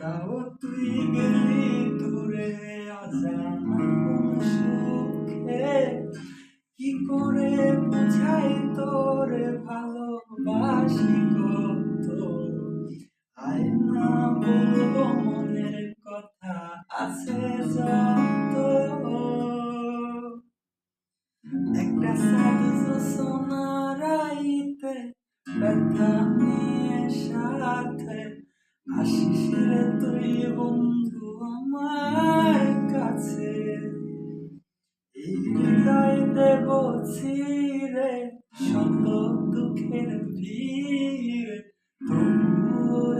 তাও তুই গেলি দূরে আজানা কি করে বুঝাই তোরে ভালোবাসি কত? আয় না বলব মনের কথা, আছে যত। একটা সাধু সোনা রাইতে ব্যথা নিয়ে সাথে আসিস রে তুই বন্ধু আমার কাছে। এই হৃদয় দেব ছিঁড়ে শত দুঃখের ভিড় তোর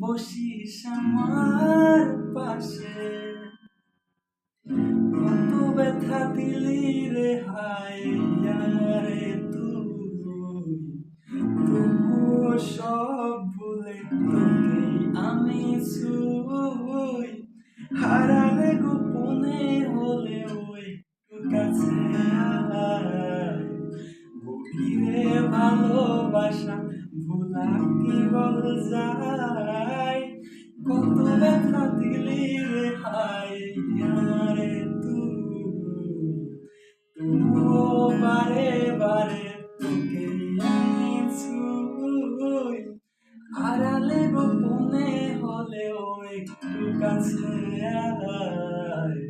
বসিস আমার পাশে। কত ব্যথা দিলি রে হায় রে তুই, তবুও সব ভুলে ছুই হারালে গোপনে হলে ওই কাছে গভীরে ভালোবাসা ভোলা কি বল যায়। কত ব্যথা দিলি রে হায় একটু কাছে আয়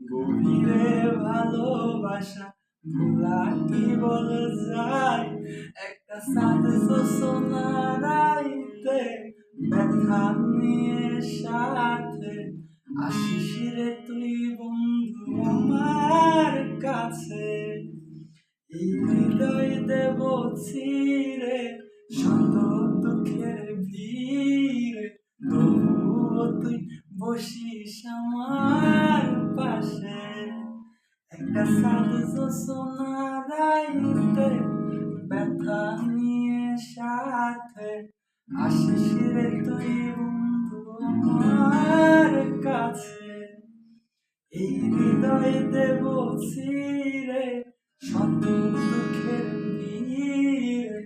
গভীরে ভালোবাসা ভোলা কি বল যায় একটা সাথে সোনারাইতে ব্যথা নিয়ে সাথে আসিস রে তুই বন্ধু আমার কাছে এই হৃদয় দেব ছিঁড়ে বসিস আমার পাশে একটা সাধু সোনারাইতে ব্যথা নিয়ে সাথে আসিস রে তুই বন্ধু আমার কাছে। এই হৃদয় দেব ছিঁড়ে শত দুঃখের ভিড়